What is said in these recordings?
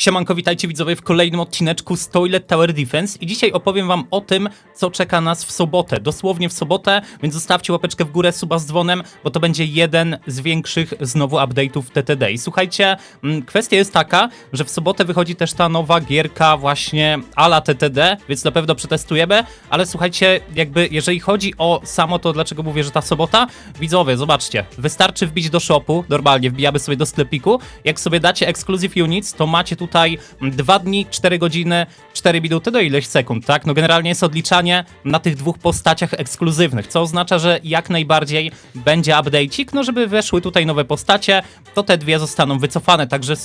Siemanko, witajcie widzowie w kolejnym odcineczku z Toilet Tower Defense i dzisiaj opowiem wam o tym, co czeka nas w sobotę, dosłownie w sobotę, więc zostawcie łapeczkę w górę, suba z dzwonem, bo to będzie jeden z większych znowu update'ów TTD. I słuchajcie, mm, kwestia jest taka, że w sobotę wychodzi też ta nowa gierka właśnie ala TTD, więc na pewno przetestujemy, ale słuchajcie, jakby jeżeli chodzi o samo to, dlaczego mówię, że ta sobota, widzowie, zobaczcie, wystarczy wbić do shopu, normalnie wbijamy sobie do sklepiku, jak sobie dacie Exclusive Units, to macie tutaj 2 dni, 4 godziny, 4 minuty do ileś sekund, tak? No generalnie jest odliczanie na tych dwóch postaciach ekskluzywnych, co oznacza, że jak najbardziej będzie update'ik, no żeby weszły tutaj nowe postacie, to te dwie zostaną wycofane, także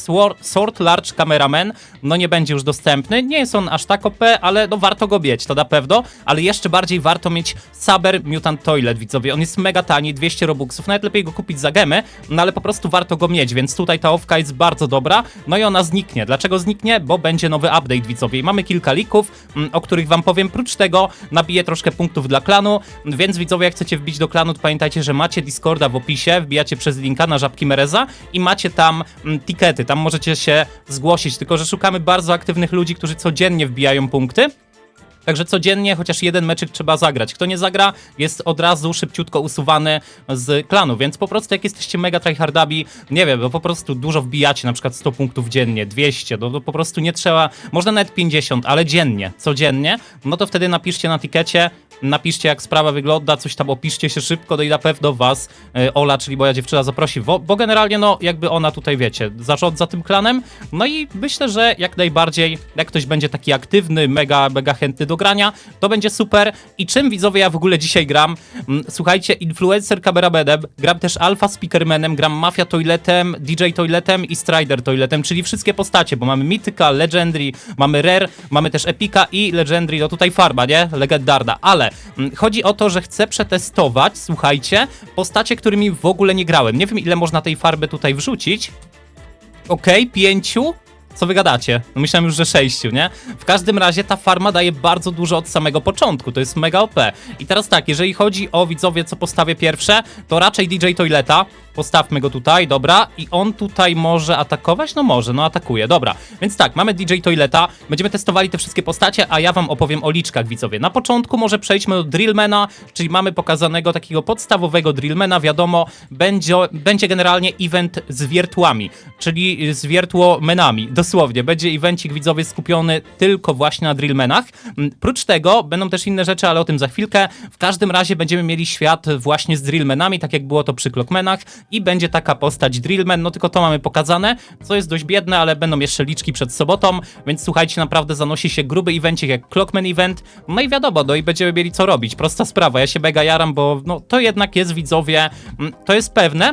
Sword, Large Cameraman, no nie będzie już dostępny, nie jest on aż tak OP, ale no warto go mieć, to na pewno, ale jeszcze bardziej warto mieć Saber Mutant Toilet, widzowie, on jest mega tani, 200 robuxów, nawet lepiej go kupić za gemy, no ale po prostu warto go mieć, więc tutaj ta owka jest bardzo dobra, no i ona zniknie. Dlaczego zniknie? Bo będzie nowy update, widzowie. I mamy kilka lików, mm, o których wam powiem. Prócz tego nabiję troszkę punktów dla klanu, więc widzowie, jak chcecie wbić do klanu, to pamiętajcie, że macie Discorda w opisie, wbijacie przez linka na Żabki Mereza i macie tam mm, tikety, tam możecie się zgłosić, tylko że szukamy bardzo aktywnych ludzi, którzy codziennie wbijają punkty. Także codziennie chociaż jeden meczyk trzeba zagrać. Kto nie zagra, jest od razu szybciutko usuwany z klanu, więc po prostu jak jesteście mega tryhardami, nie wiem, bo po prostu dużo wbijacie, na przykład 100 punktów dziennie, 200, no to po prostu nie trzeba, można nawet 50, ale dziennie, codziennie, no to wtedy napiszcie na tikecie, napiszcie jak sprawa wygląda, coś tam opiszcie się szybko, no i na pewno was e, Ola, czyli moja dziewczyna zaprosi, bo, bo generalnie no jakby ona tutaj wiecie, zarządza tym klanem, no i myślę, że jak najbardziej, jak ktoś będzie taki aktywny, mega, mega chętny do grania, to będzie super. I czym widzowie ja w ogóle dzisiaj gram? Mm, Słuchajcie, influencer kameramenem, gram też alpha speakermanem, gram mafia toiletem, DJ toiletem i strider toiletem, czyli wszystkie postacie, bo mamy Mythica, Legendary, mamy Rare, mamy też Epika i Legendary, no tutaj farba, nie? Legendarna, ale mm, chodzi o to, że chcę przetestować, słuchajcie, postacie, którymi w ogóle nie grałem. Nie wiem ile można tej farby tutaj wrzucić. Okej, pięciu. Co wy gadacie? No myślałem już, że sześciu, nie? W każdym razie ta farma daje bardzo dużo od samego początku, to jest mega OP. I teraz tak, jeżeli chodzi o widzowie, co postawię pierwsze, to raczej DJ Toileta. Postawmy go tutaj, dobra. I on tutaj może atakować? No może, no atakuje, dobra. Więc tak, mamy DJ Toileta, będziemy testowali te wszystkie postacie, a ja wam opowiem o liczkach, widzowie. Na początku może przejdźmy do Drillmana, czyli mamy pokazanego takiego podstawowego Drillmana, wiadomo, będzie, będzie generalnie event z wiertłami, czyli z wiertłomenami, dosłownie. Będzie evencik, widzowie, skupiony tylko właśnie na Drillmanach. Mm, Prócz tego będą też inne rzeczy, ale o tym za chwilkę. W każdym razie będziemy mieli świat właśnie z Drillmanami, tak jak było to przy Clockmanach i będzie taka postać Drillman, no tylko to mamy pokazane, co jest dość biedne, ale będą jeszcze liczki przed sobotą, więc słuchajcie, naprawdę zanosi się gruby evencik jak Clockman Event, no i wiadomo, no i będziemy mieli co robić, prosta sprawa, ja się mega jaram, bo no to jednak jest widzowie, mm, to jest pewne,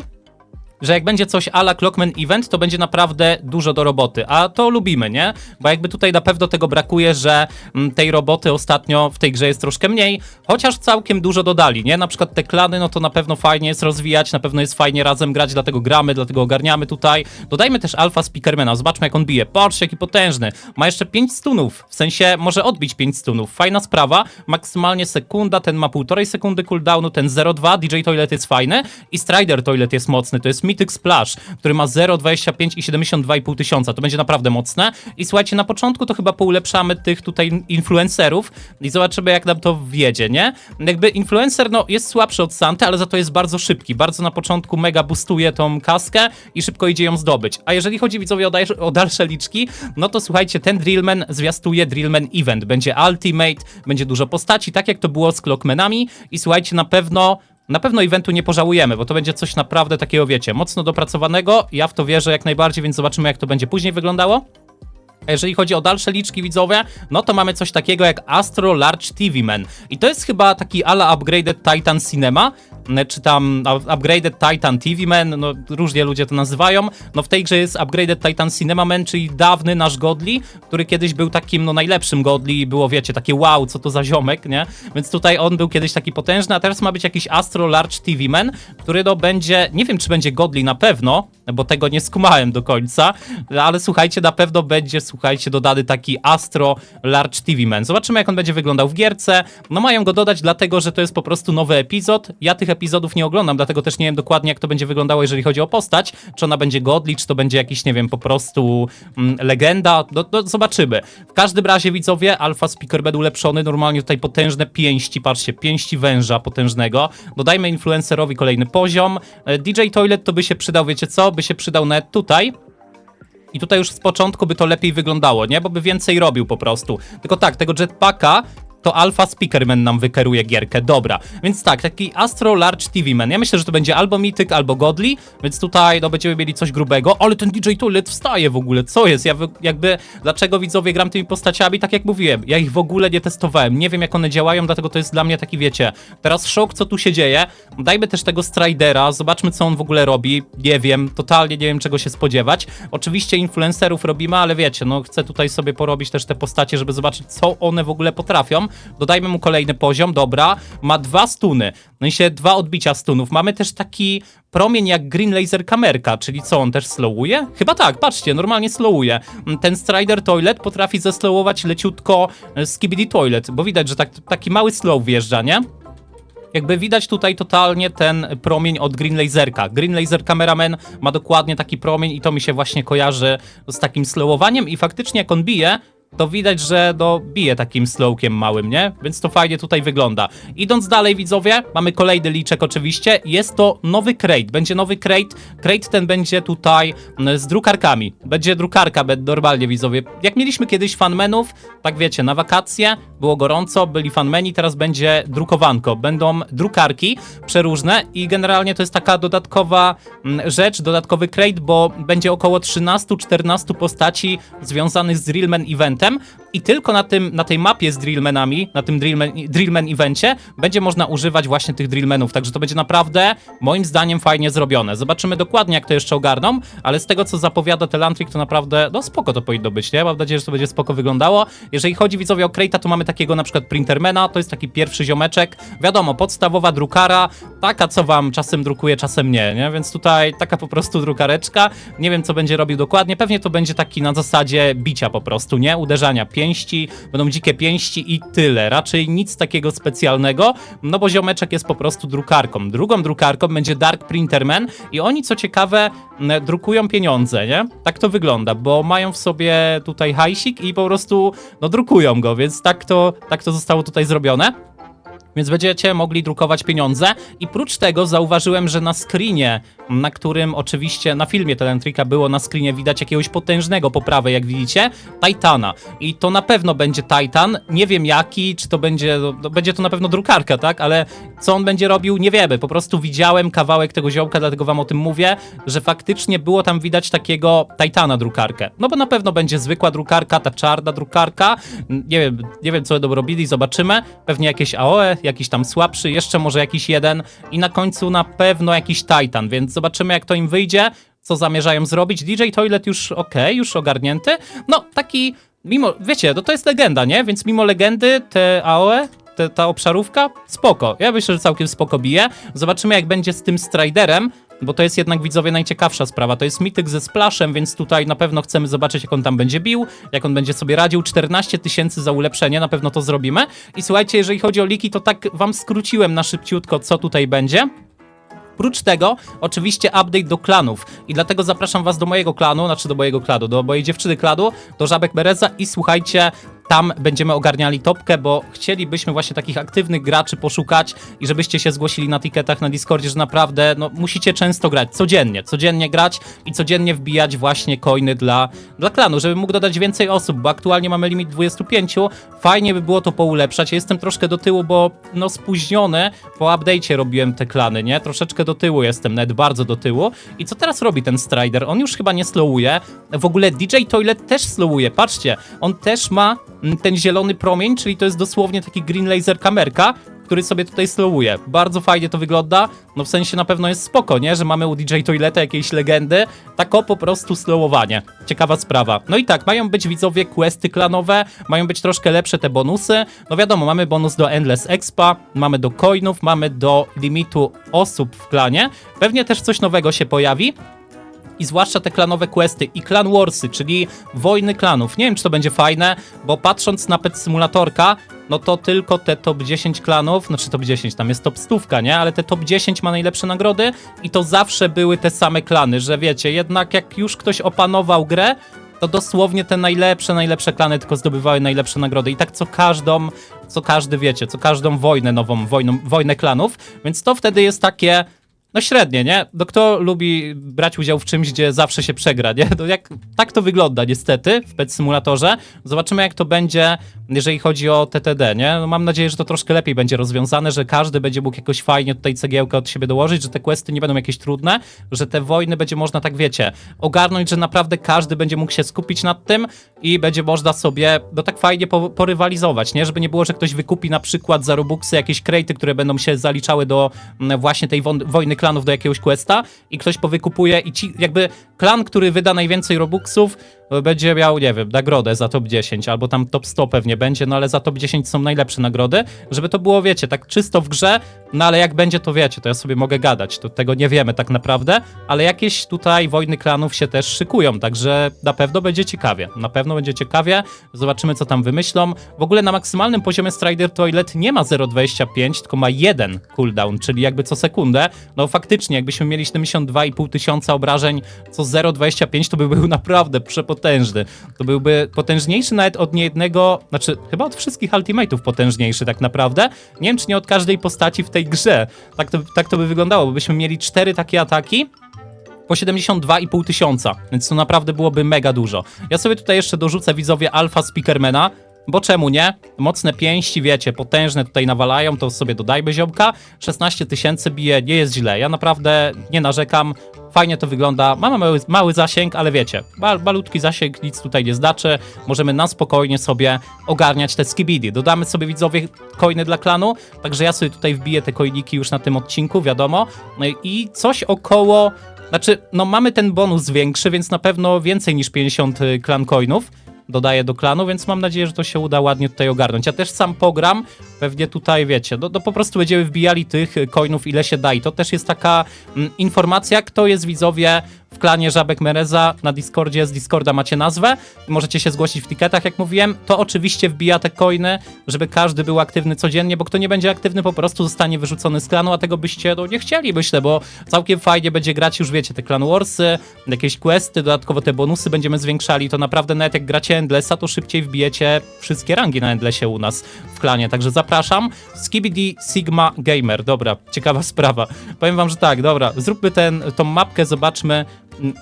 że jak będzie coś ala Clockman Event, to będzie naprawdę dużo do roboty, a to lubimy, nie? Bo jakby tutaj na pewno tego brakuje, że mm, tej roboty ostatnio w tej grze jest troszkę mniej, chociaż całkiem dużo dodali, nie? Na przykład te klany, no to na pewno fajnie jest rozwijać, na pewno jest fajnie razem grać, dlatego gramy, dlatego ogarniamy tutaj. Dodajmy też Alpha Speakermana, zobaczmy jak on bije. Patrzcie, jaki potężny. Ma jeszcze 5 stunów, w sensie może odbić 5 stunów. Fajna sprawa, maksymalnie sekunda, ten ma półtorej sekundy cooldownu, ten 0,2, DJ Toilet jest fajny i Strider Toilet jest mocny, to jest Mythic Splash, który ma 0,25 i 72,5 tysiąca, to będzie naprawdę mocne. I słuchajcie, na początku to chyba poulepszamy tych tutaj influencerów i zobaczymy jak nam to wjedzie, nie? Jakby influencer, no, jest słabszy od Santy, ale za to jest bardzo szybki, bardzo na początku mega boostuje tą kaskę i szybko idzie ją zdobyć. A jeżeli chodzi widzowie o, o dalsze liczki, no to słuchajcie, ten Drillman zwiastuje Drillman Event, będzie Ultimate, będzie dużo postaci, tak jak to było z Clockmanami i słuchajcie, na pewno na pewno eventu nie pożałujemy, bo to będzie coś naprawdę takiego, wiecie, mocno dopracowanego. Ja w to wierzę jak najbardziej, więc zobaczymy, jak to będzie później wyglądało. A Jeżeli chodzi o dalsze liczki widzowie, no to mamy coś takiego jak Astro Large TV Man. I to jest chyba taki ala upgraded Titan Cinema, m, czy tam upgraded Titan TV Man, no różnie ludzie to nazywają. No w tej grze jest upgraded Titan Cinema Man, czyli dawny nasz Godly, który kiedyś był takim no najlepszym Godly i było wiecie, takie wow, co to za ziomek, nie? Więc tutaj on był kiedyś taki potężny, a teraz ma być jakiś Astro Large TV Man, który no będzie, nie wiem czy będzie Godly na pewno, bo tego nie skumałem do końca, ale słuchajcie, na pewno będzie słuchajcie, dodany taki Astro Large TV Man. Zobaczymy, jak on będzie wyglądał w gierce. No mają go dodać dlatego, że to jest po prostu nowy epizod. Ja tych epizodów nie oglądam, dlatego też nie wiem dokładnie, jak to będzie wyglądało, jeżeli chodzi o postać. Czy ona będzie godli, czy to będzie jakiś, nie wiem, po prostu mm, legenda. No, no, zobaczymy. W każdym razie, widzowie, Alpha Speaker będzie ulepszony. Normalnie tutaj potężne pięści, patrzcie, pięści węża potężnego. Dodajmy influencerowi kolejny poziom. E, DJ Toilet to by się przydał, wiecie co? By się przydał nawet tutaj. I tutaj już z początku by to lepiej wyglądało, nie? Bo by więcej robił po prostu. Tylko tak, tego jetpacka to Alpha Speakerman nam wykeruje gierkę. Dobra, więc tak, taki Astro Large TV Man. Ja myślę, że to będzie albo Mythic, albo Godly, więc tutaj no, będziemy mieli coś grubego. Ale ten DJ Toilet wstaje w ogóle, co jest? Ja jakby, dlaczego widzowie gram tymi postaciami? Tak jak mówiłem, ja ich w ogóle nie testowałem. Nie wiem, jak one działają, dlatego to jest dla mnie taki, wiecie, teraz szok, co tu się dzieje. Dajmy też tego Stridera, zobaczmy, co on w ogóle robi. Nie wiem, totalnie nie wiem, czego się spodziewać. Oczywiście influencerów robimy, ale wiecie, no chcę tutaj sobie porobić też te postacie, żeby zobaczyć, co one w ogóle potrafią. Dodajmy mu kolejny poziom, dobra. Ma dwa stuny, no i się dwa odbicia stunów. Mamy też taki promień jak Green Laser Kamerka, czyli co, on też slowuje? Chyba tak, patrzcie, normalnie slowuje. Ten Strider Toilet potrafi zeslowować leciutko e, Skibidi Toilet, bo widać, że tak, taki mały slow wjeżdża, nie? Jakby widać tutaj totalnie ten promień od Green Laserka. Green Laser Cameraman ma dokładnie taki promień i to mi się właśnie kojarzy z takim slowowaniem i faktycznie jak on bije, to widać, że no, bije takim slowkiem małym, nie? Więc to fajnie tutaj wygląda. Idąc dalej, widzowie, mamy kolejny liczek oczywiście. Jest to nowy crate. Będzie nowy crate. Crate ten będzie tutaj mm, z drukarkami. Będzie drukarka normalnie, widzowie. Jak mieliśmy kiedyś fanmenów, tak wiecie, na wakacje było gorąco, byli fanmeni, teraz będzie drukowanko. Będą drukarki przeróżne i generalnie to jest taka dodatkowa mm, rzecz, dodatkowy crate, bo będzie około 13-14 postaci związanych z Drillman Eventem i tylko na, tym, na tej mapie z Drillmanami, na tym Drillman, Drillman Evencie będzie można używać właśnie tych Drillmanów, także to będzie naprawdę moim zdaniem fajnie zrobione. Zobaczymy dokładnie jak to jeszcze ogarną, ale z tego co zapowiada Telantrik to naprawdę, no spoko to powinno być, nie? Mam nadzieję, że to będzie spoko wyglądało. Jeżeli chodzi widzowie o Crate'a, to mamy takiego na przykład Printermana, to jest taki pierwszy ziomeczek. Wiadomo, podstawowa drukara, taka co wam czasem drukuje, czasem nie, nie? Więc tutaj taka po prostu drukareczka. Nie wiem co będzie robił dokładnie, pewnie to będzie taki na zasadzie bicia po prostu, nie? Uderzania pięści, będą dzikie pięści i tyle. Raczej nic takiego specjalnego, no bo ziomeczek jest po prostu drukarką. Drugą drukarką będzie Dark Printerman i oni co ciekawe m, drukują pieniądze, nie? Tak to wygląda, bo mają w sobie tutaj hajsik i po prostu no drukują go, więc tak to, tak to zostało tutaj zrobione. Więc będziecie mogli drukować pieniądze. I prócz tego zauważyłem, że na screenie, na którym oczywiście na filmie Telentrika było na screenie widać jakiegoś potężnego po prawej, jak widzicie, Titana. I to na pewno będzie Titan. Nie wiem jaki, czy to będzie. No, będzie to na pewno drukarka, tak? Ale co on będzie robił, nie wiemy. Po prostu widziałem kawałek tego ziołka, dlatego wam o tym mówię, że faktycznie było tam widać takiego Titana drukarkę. No bo na pewno będzie zwykła drukarka, ta czarna drukarka. Nie wiem, nie wiem co będą robili, zobaczymy. Pewnie jakieś AOE, jakiś tam słabszy, jeszcze może jakiś jeden i na końcu na pewno jakiś Titan, więc zobaczymy jak to im wyjdzie, co zamierzają zrobić. DJ Toilet już ok, już ogarnięty. No, taki, mimo, wiecie, no to jest legenda, nie? Więc mimo legendy te AOE, ta obszarówka, spoko. Ja myślę, że całkiem spoko bije. Zobaczymy jak będzie z tym Striderem, bo to jest jednak widzowie najciekawsza sprawa. To jest mityk ze splashem, więc tutaj na pewno chcemy zobaczyć, jak on tam będzie bił, jak on będzie sobie radził. 14 tysięcy za ulepszenie, na pewno to zrobimy. I słuchajcie, jeżeli chodzi o liki, to tak wam skróciłem na szybciutko, co tutaj będzie. Oprócz tego, oczywiście update do klanów i dlatego zapraszam was do mojego klanu, znaczy do mojego klanu, do mojej dziewczyny klanu, do Żabek Bereza i słuchajcie, tam będziemy ogarniali topkę, bo chcielibyśmy właśnie takich aktywnych graczy poszukać i żebyście się zgłosili na tiketach na Discordzie, że naprawdę no, musicie często grać, codziennie, codziennie grać i codziennie wbijać właśnie coiny dla, dla klanu, żeby mógł dodać więcej osób, bo aktualnie mamy limit 25, fajnie by było to poulepszać, ja jestem troszkę do tyłu, bo no spóźniony, po update'cie robiłem te klany, nie? Troszeczkę do tyłu jestem, nawet bardzo do tyłu. I co teraz robi ten Strider? On już chyba nie slowuje, w ogóle DJ Toilet też slowuje, patrzcie, on też ma ten zielony promień, czyli to jest dosłownie taki green laser kamerka, który sobie tutaj slowuje. Bardzo fajnie to wygląda. No w sensie na pewno jest spoko, nie? Że mamy u DJ Toileta jakiejś legendy. Tak o po prostu slowowanie. Ciekawa sprawa. No i tak, mają być widzowie questy klanowe, mają być troszkę lepsze te bonusy. No wiadomo, mamy bonus do Endless Expa, mamy do coinów, mamy do limitu osób w klanie. Pewnie też coś nowego się pojawi. I zwłaszcza te klanowe questy i Clan Warsy, czyli wojny klanów. Nie wiem, czy to będzie fajne, bo patrząc na Pet Simulatorka, no to tylko te top 10 klanów, znaczy top 10, tam jest top 100, nie? Ale te top 10 ma najlepsze nagrody i to zawsze były te same klany, że wiecie, jednak jak już ktoś opanował grę, to dosłownie te najlepsze, najlepsze klany tylko zdobywały najlepsze nagrody. I tak co każdą, co każdy wiecie, co każdą wojnę nową, wojną, wojnę klanów, więc to wtedy jest takie. No średnie, nie? No kto lubi brać udział w czymś, gdzie zawsze się przegra, nie? No jak, tak to wygląda niestety w Pet Simulatorze. Zobaczymy jak to będzie, jeżeli chodzi o TTD, nie? No mam nadzieję, że to troszkę lepiej będzie rozwiązane, że każdy będzie mógł jakoś fajnie tutaj cegiełkę od siebie dołożyć, że te questy nie będą jakieś trudne, że te wojny będzie można tak, wiecie, ogarnąć, że naprawdę każdy będzie mógł się skupić nad tym i będzie można sobie, no tak fajnie po, porywalizować, nie? Żeby nie było, że ktoś wykupi na przykład za Robuxy jakieś krejty, które będą się zaliczały do mm, właśnie tej wojny klanów do jakiegoś questa i ktoś powykupuje i ci, jakby klan, który wyda najwięcej Robuxów, będzie miał, nie wiem, nagrodę za top 10, albo tam top 100 pewnie będzie, no ale za top 10 są najlepsze nagrody, żeby to było, wiecie, tak czysto w grze, no ale jak będzie, to wiecie, to ja sobie mogę gadać, to tego nie wiemy tak naprawdę, ale jakieś tutaj wojny klanów się też szykują, także na pewno będzie ciekawie, na pewno będzie ciekawie, zobaczymy co tam wymyślą. W ogóle na maksymalnym poziomie Strider Toilet nie ma 0,25, tylko ma jeden cooldown, czyli jakby co sekundę, no faktycznie, jakbyśmy mieli 72,5 tysiąca obrażeń co 0,25, to by był naprawdę przepotężny. To byłby potężniejszy nawet od niejednego, znaczy chyba od wszystkich ultimate'ów potężniejszy tak naprawdę. Nie wiem, czy nie od każdej postaci w tej grze. Tak to, tak to by wyglądało, bo byśmy mieli cztery takie ataki, po 72,5 tysiąca, więc to naprawdę byłoby mega dużo. Ja sobie tutaj jeszcze dorzucę widzowie Alpha Speakermana, bo czemu nie? Mocne pięści, wiecie, potężne tutaj nawalają, to sobie dodajmy ziomka. 16 tysięcy bije, nie jest źle. Ja naprawdę nie narzekam. Fajnie to wygląda. Mamy mały, mały zasięg, ale wiecie, mal, malutki zasięg, nic tutaj nie znaczy. Możemy na spokojnie sobie ogarniać te skibidi. Dodamy sobie widzowie coiny dla klanu, także ja sobie tutaj wbiję te coiniki już na tym odcinku, wiadomo. No i- I coś około znaczy, no mamy ten bonus większy, więc na pewno więcej niż 50 y, klan coinów dodaję do klanu, więc mam nadzieję, że to się uda ładnie tutaj ogarnąć. Ja też sam pogram, pewnie tutaj wiecie, no, no po prostu będziemy wbijali tych coinów ile się da i to też jest taka mm, informacja, kto jest widzowie w klanie Żabek Mereza na Discordzie, z Discorda macie nazwę, możecie się zgłosić w tiketach, jak mówiłem, to oczywiście wbija te coiny, żeby każdy był aktywny codziennie, bo kto nie będzie aktywny po prostu zostanie wyrzucony z klanu, a tego byście no, nie chcieli, myślę, bo całkiem fajnie będzie grać już, wiecie, te Clan Warsy, jakieś questy, dodatkowo te bonusy będziemy zwiększali, to naprawdę nawet jak gracie Endlessa, to szybciej wbijecie wszystkie rangi na Endlessie u nas w klanie, także zapraszam. Skibidi Sigma Gamer, dobra, ciekawa sprawa. Powiem wam, że tak, dobra, zróbmy ten, tą mapkę, zobaczmy,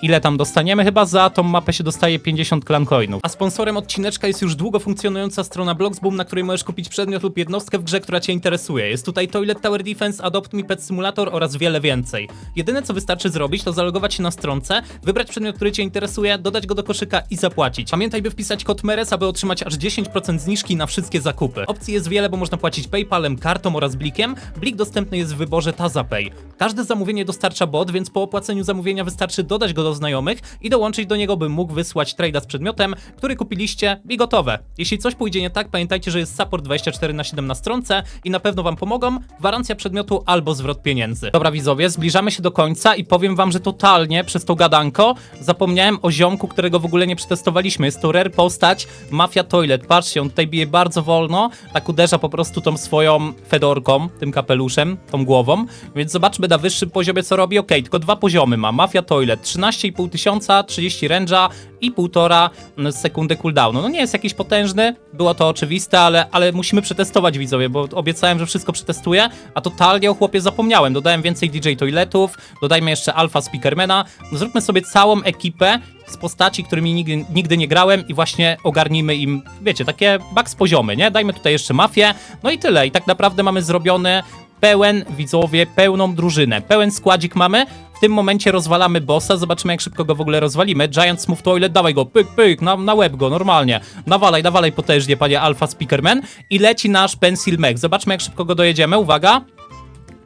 ile tam dostaniemy. Chyba za tą mapę się dostaje 50 klan coinów. A sponsorem odcineczka jest już długo funkcjonująca strona Bloxboom, na której możesz kupić przedmiot lub jednostkę w grze, która cię interesuje. Jest tutaj Toilet Tower Defense, Adopt Me Pet Simulator oraz wiele więcej. Jedyne co wystarczy zrobić, to zalogować się na stronce, wybrać przedmiot, który cię interesuje, dodać go do koszyka i zapłacić. Pamiętaj, by wpisać kod MERES, aby otrzymać aż 10% zniżki na wszystkie zakupy. Opcji jest wiele, bo można płacić PayPalem, kartą oraz blikiem. Blik dostępny jest w wyborze TazaPay. Każde zamówienie dostarcza bot, więc po opłaceniu zamówienia wystarczy dodać go do znajomych i dołączyć do niego, by mógł wysłać trade'a z przedmiotem, który kupiliście i gotowe. Jeśli coś pójdzie nie tak, pamiętajcie, że jest support 24 na 7 na stronce i na pewno wam pomogą, gwarancja przedmiotu albo zwrot pieniędzy. Dobra widzowie, zbliżamy się do końca i powiem wam, że totalnie przez to gadanko zapomniałem o ziomku, którego w ogóle nie przetestowaliśmy. Jest to rare postać Mafia Toilet. Patrzcie, on tutaj bije bardzo wolno, tak uderza po prostu tą swoją fedorką, tym kapeluszem, tą głową, więc zobaczmy na wyższym poziomie co robi. Okej, tylko dwa poziomy ma. Mafia Toilet 13,5 tysiąca, 30 ręża i 1,5 sekundy cooldownu. No nie jest jakiś potężny, było to oczywiste, ale, ale musimy przetestować widzowie, bo obiecałem, że wszystko przetestuję, a totalnie o chłopie zapomniałem. Dodałem więcej DJ Toiletów, dodajmy jeszcze Alpha Speakermana, zróbmy sobie całą ekipę z postaci, którymi nigdy, nigdy nie grałem i właśnie ogarnijmy im, wiecie, takie max poziomy, nie? Dajmy tutaj jeszcze mafię, no i tyle. I tak naprawdę mamy zrobiony pełen, widzowie, pełną drużynę. Pełen składzik mamy. W tym momencie rozwalamy bossa, zobaczymy jak szybko go w ogóle rozwalimy. Giant Smooth Toilet, dawaj go, pyk, pyk, na, na łeb go, normalnie. Nawalaj, nawalaj potężnie, panie Alpha Speakerman. I leci nasz Pencil Mech. Zobaczmy jak szybko go dojedziemy, uwaga.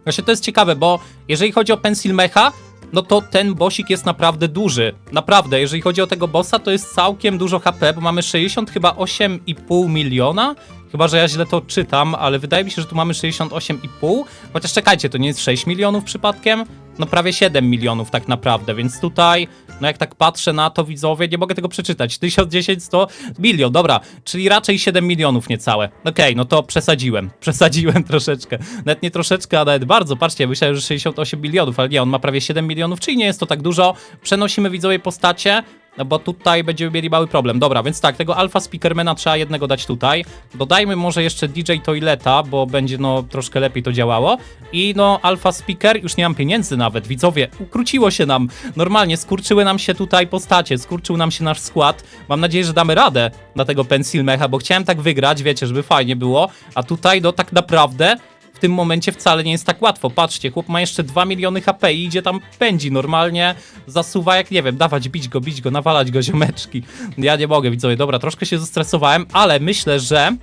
Właśnie to jest ciekawe, bo jeżeli chodzi o Pencil Mecha, no to ten bossik jest naprawdę duży. Naprawdę, jeżeli chodzi o tego bossa, to jest całkiem dużo HP, bo mamy 60 chyba 8,5 miliona. Chyba, że ja źle to czytam, ale wydaje mi się, że tu mamy 68,5. Chociaż czekajcie, to nie jest 6 milionów przypadkiem? No prawie 7 milionów tak naprawdę, więc tutaj, no jak tak patrzę na to widzowie, nie mogę tego przeczytać, 1010, 100, milion, dobra, czyli raczej 7 milionów niecałe. Okej, no to przesadziłem, przesadziłem troszeczkę, nawet nie troszeczkę, a nawet bardzo, patrzcie, myślałem, że 68 milionów, ale nie, on ma prawie 7 milionów, czyli nie jest to tak dużo, przenosimy widzowie postacie, no bo tutaj będziemy mieli mały problem. Dobra, więc tak, tego Alpha Speakermana trzeba jednego dać tutaj. Dodajmy może jeszcze DJ Toileta, bo będzie no troszkę lepiej to działało. I no Alpha Speaker, już nie mam pieniędzy nawet, widzowie, ukróciło się nam. Normalnie skurczyły nam się tutaj postacie, skurczył nam się nasz skład. Mam nadzieję, że damy radę na tego Pencil Mecha, bo chciałem tak wygrać, wiecie, żeby fajnie było. A tutaj no tak naprawdę tym momencie wcale nie jest tak łatwo. Patrzcie, chłop ma jeszcze 2 miliony HP i idzie tam pędzi normalnie, zasuwa jak nie wiem, dawać, bić go, bić go, nawalać go ziomeczki. Ja nie mogę, widzowie, dobra, troszkę się zestresowałem, ale myślę, że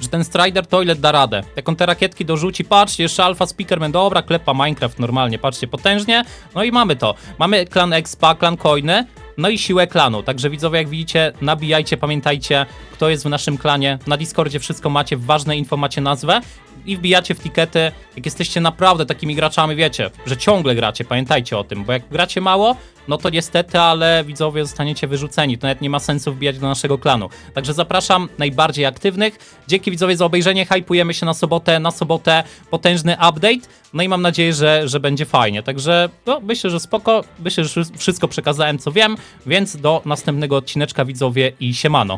że ten Strider Toilet da radę. Jak on te rakietki dorzuci, patrzcie, jeszcze Alpha Speakerman, dobra, klepa Minecraft normalnie, patrzcie, potężnie. No i mamy to. Mamy klan Expa, klan Coiny, no i siłę klanu. Także widzowie, jak widzicie, nabijajcie, pamiętajcie, kto jest w naszym klanie. Na Discordzie wszystko macie, ważne info macie nazwę i wbijacie w tikety. Jak jesteście naprawdę takimi graczami, wiecie, że ciągle gracie, pamiętajcie o tym, bo jak gracie mało, no to niestety, ale widzowie zostaniecie wyrzuceni. To nawet nie ma sensu wbijać do naszego klanu. Także zapraszam najbardziej aktywnych. Dzięki widzowie za obejrzenie. Hypujemy się na sobotę. Na sobotę potężny update. No i mam nadzieję, że, że będzie fajnie. Także no, myślę, że spoko. Myślę, że wszystko przekazałem, co wiem. Więc do następnego odcineczka widzowie i siemano.